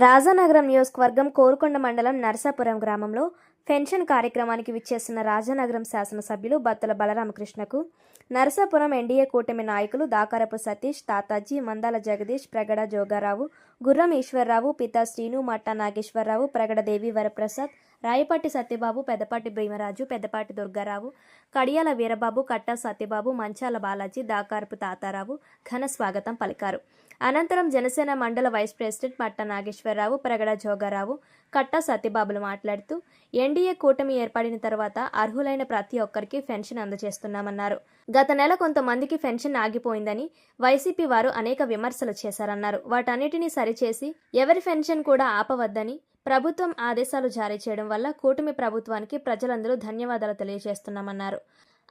రాజానగరం నియోజకవర్గం కోరుకొండ మండలం నరసాపురం గ్రామంలో పెన్షన్ కార్యక్రమానికి విచ్చేసిన రాజానగరం శాసనసభ్యులు బత్తుల బలరామకృష్ణకు నరసాపురం ఎన్డీఏ కూటమి నాయకులు దాకారపు సతీష్ తాతాజీ మందాల జగదీష్ ప్రగడ జోగారావు గుర్రం ఈశ్వరరావు పితా శ్రీను మట్టా నాగేశ్వరరావు ప్రగడ దేవి వరప్రసాద్ రాయపాటి సత్యబాబు పెద్దపాటి భీమరాజు పెద్దపాటి దుర్గారావు కడియాల వీరబాబు కట్టా సత్యబాబు మంచాల బాలాజీ దాకారపు తాతారావు ఘన స్వాగతం పలికారు. అనంతరం జనసేన మండల వైస్ ప్రెసిడెంట్ మట్ట నాగేశ్వరరావు ప్రగడ జోగారావు కట్టా సత్యబాబులు మాట్లాడుతూ ఎన్డీఏ కూటమి ఏర్పడిన తర్వాత అర్హులైన ప్రతి ఒక్కరికి పెన్షన్ అందజేస్తున్నామన్నారు. గత నెల కొంతమందికి పెన్షన్ ఆగిపోయిందని వైసీపీ వారు అనేక విమర్శలు చేశారన్నారు. వాటన్నిటినీ సరిచేసి ఎవరి పెన్షన్ కూడా ఆపవద్దని ప్రభుత్వం ఆదేశాలు జారీ చేయడం వల్ల కూటమి ప్రభుత్వానికి ప్రజలందరూ ధన్యవాదాలు తెలియజేస్తున్నామన్నారు.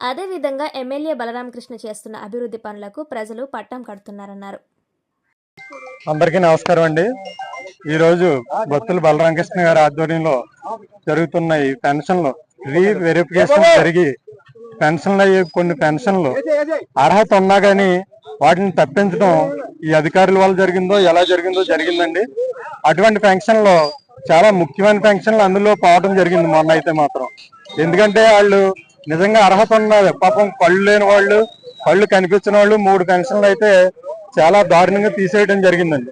అదేవిధంగా ఎమ్మెల్యే బలరామకృష్ణ చేస్తున్న అభివృద్ధి పనులకు ప్రజలు పట్టం కడుతున్నారన్నారు. అందరికీ నమస్కారం అండి. ఈ రోజు బలరామకృష్ణ గారి ఆధ్వర్యంలో జరుగుతున్న ఈ పెన్షన్లు రీ వెరిఫికేషన్ జరిగి పెన్షన్లు అయ్యే కొన్ని పెన్షన్లు అర్హత ఉన్నా కానీ వాటిని తప్పించడం ఈ అధికారుల వల్ల జరిగిందో ఎలా జరిగిందో జరిగిందండి. అటువంటి పెన్షన్లో చాలా ముఖ్యమైన పెన్షన్లు అందులో పోవడం జరిగింది మొన్న అయితే మాత్రం. ఎందుకంటే వాళ్ళు నిజంగా అర్హత ఉన్నది పాపం కళ్ళు లేని వాళ్ళు కళ్ళు కనిపించిన వాళ్ళు మూడు పెన్షన్లు అయితే చాలా దారుణంగా తీసేయడం జరిగిందండి.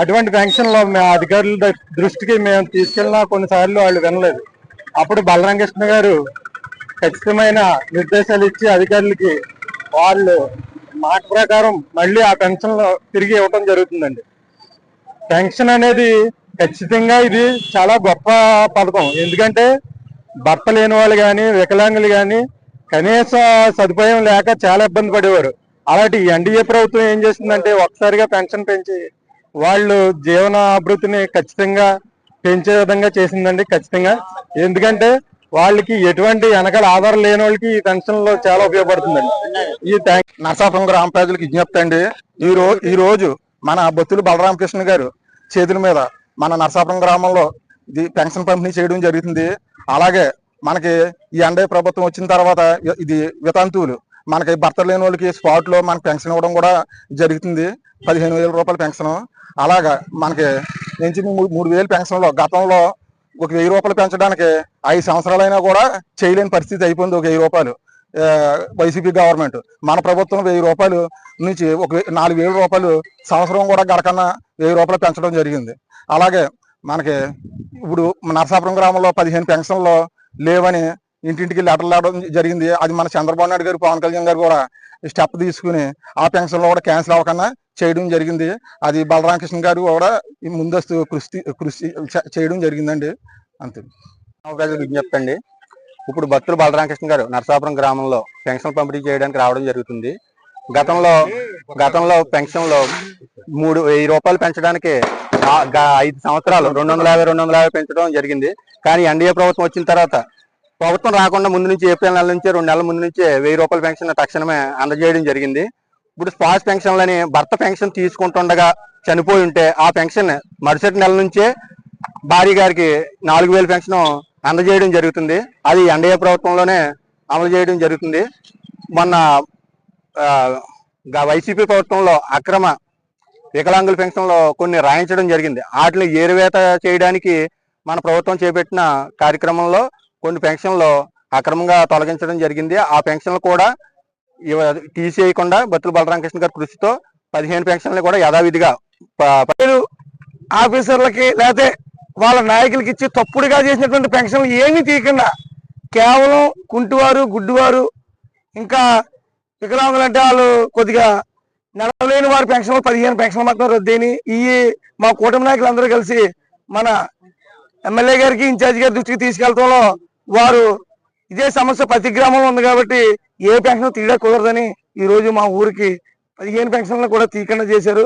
అటువంటి పెన్షన్లో మేము అధికారుల దృష్టికి మేము తీసుకెళ్ళినా కొన్నిసార్లు వాళ్ళు వినలేదు. అప్పుడు బలరామకృష్ణ గారు ఖచ్చితమైన నిర్దేశాలు ఇచ్చి అధికారులకి వాళ్ళు మాట ప్రకారం మళ్ళీ ఆ పెన్షన్లు తిరిగి ఇవ్వటం జరుగుతుందండి. పెన్షన్ అనేది ఖచ్చితంగా ఇది చాలా గొప్ప పథకం. ఎందుకంటే భర్త లేని వాళ్ళు కానీ వికలాంగులు కానీ కనీస సదుపాయం లేక చాలా ఇబ్బంది పడేవారు. అలాంటి ఎన్డీఏ ప్రభుత్వం ఏం చేసిందంటే ఒకసారిగా పెన్షన్ పెంచి వాళ్ళు జీవన అభివృద్ధిని ఖచ్చితంగా పెంచే విధంగా చేసిందండి ఖచ్చితంగా. ఎందుకంటే వాళ్ళకి ఎటువంటి వెనకాల ఆధారం లేని వాళ్ళకి ఈ పెన్షన్లో చాలా ఉపయోగపడుతుందండి. ఈ థ్యాంక్ నరసాపురం గ్రామ ప్రజలకు విజ్ఞప్తి అండి. ఈ రోజు ఈ రోజు మన బొత్తులు బలరామకృష్ణ గారు చేతుల మీద మన నరసాపురం గ్రామంలో ఇది పెన్షన్ పంపిణీ చేయడం జరుగుతుంది. అలాగే మనకి ఈ ఎండే ప్రభుత్వం వచ్చిన తర్వాత ఇది వితంతువులు. మనకి భర్త లేని వాళ్ళకి స్పాట్లో మనకి పెన్షన్ ఇవ్వడం కూడా జరుగుతుంది. పదిహేను వేల రూపాయల పెన్షన్. అలాగా మనకి నుంచి మూడు మూడు వేలు పెన్షన్లో గతంలో ఒక వెయ్యి రూపాయలు పెంచడానికి ఐదు సంవత్సరాలైనా కూడా చేయలేని పరిస్థితి అయిపోయింది ఒక వెయ్యి రూపాయలు. YCP government. మన ప్రభుత్వం వెయ్యి రూపాయలు నుంచి ఒక నాలుగు వేల రూపాయలు సంవత్సరం కూడా గడకన్నా వెయ్యి రూపాయలు పెంచడం జరిగింది. అలాగే మనకి ఇప్పుడు నరసాపురం గ్రామంలో పదిహేను పెన్షన్లు లేవని ఇంటింటికి లెటర్లు ఇవ్వడం జరిగింది. అది మన చంద్రబాబు నాయుడు గారు పవన్ కళ్యాణ్ గారు కూడా స్టెప్ తీసుకుని ఆ పెన్షన్లో కూడా క్యాన్సిల్ అవ్వకుండా చేయడం జరిగింది. అది బలరామకృష్ణ గారు కూడా ఈ ముందస్తు కృషి కృషి చేయడం జరిగిందండి. అంతే. ప్రజలకు విజ్ఞప్తి అండి ఇప్పుడు భక్తులు బలరామకృష్ణ గారు నరసాపురం గ్రామంలో పెన్షన్ పంపిణీ చేయడానికి రావడం జరుగుతుంది. గతంలో గతంలో పెన్షన్లో మూడు వెయ్యి రూపాయలు పెంచడానికి ఐదు సంవత్సరాలు రెండు వందల యాభై రెండు వందల యాభై పెంచడం జరిగింది. కానీ ఎన్డీఏ ప్రభుత్వం వచ్చిన తర్వాత ప్రభుత్వం రాకుండా ముందు నుంచి ఏప్రిల్ నెల నుంచి రెండు నెలల ముందు నుంచే వెయ్యి రూపాయల పెన్షన్ తక్షణమే అందజేయడం జరిగింది. ఇప్పుడు స్పాస్ పెన్షన్లని భర్త పెన్షన్ తీసుకుంటుండగా చనిపోయి ఉంటే ఆ పెన్షన్ మరుసటి నెల నుంచే భార్య గారికి నాలుగు వేలు పెన్షన్ అందజేయడం జరుగుతుంది. అది ఎన్డీఏ ప్రభుత్వంలోనే అమలు చేయడం జరుగుతుంది. మొన్న వైసీపీ ప్రభుత్వంలో అక్రమ వికలాంగుల పెన్షన్లో కొన్ని రాయించడం జరిగింది. వాటిని ఏరువేత చేయడానికి మన ప్రభుత్వం చేపట్టిన కార్యక్రమంలో కొన్ని పెన్షన్లు అక్రమంగా తొలగించడం జరిగింది. ఆ పెన్షన్లు కూడా తీసేయకుండా బత్తుల బలరామకృష్ణ గారి కృషితో పదిహేను పెన్షన్లు కూడా యథావిధిగా ఆఫీసర్లకి లేకపోతే వాళ్ళ నాయకులకి ఇచ్చి తప్పుడుగా చేసినటువంటి పెన్షన్లు ఏమీ తీయకుండా కేవలం కుంటివారు గుడ్డివారు ఇంకా వికలాంగులు అంటే వాళ్ళు కొద్దిగా నడవలేని వారి పెన్షన్లు పదిహేను పెన్షన్లు మాత్రం రద్దయినాయి. ఈ మా కూటమి నాయకులందరూ కలిసి మన ఎమ్మెల్యే గారికి ఇన్ఛార్జ్ గారి దృష్టికి తీసుకెళ్తాలో వారు ఇదే సమస్య ప్రతి గ్రామంలో ఉంది కాబట్టి ఏ పెన్షన్ తీయడా కుదరదని ఈరోజు మా ఊరికి పదిహేను పెన్షన్లు కూడా తీయకుండా చేశారు.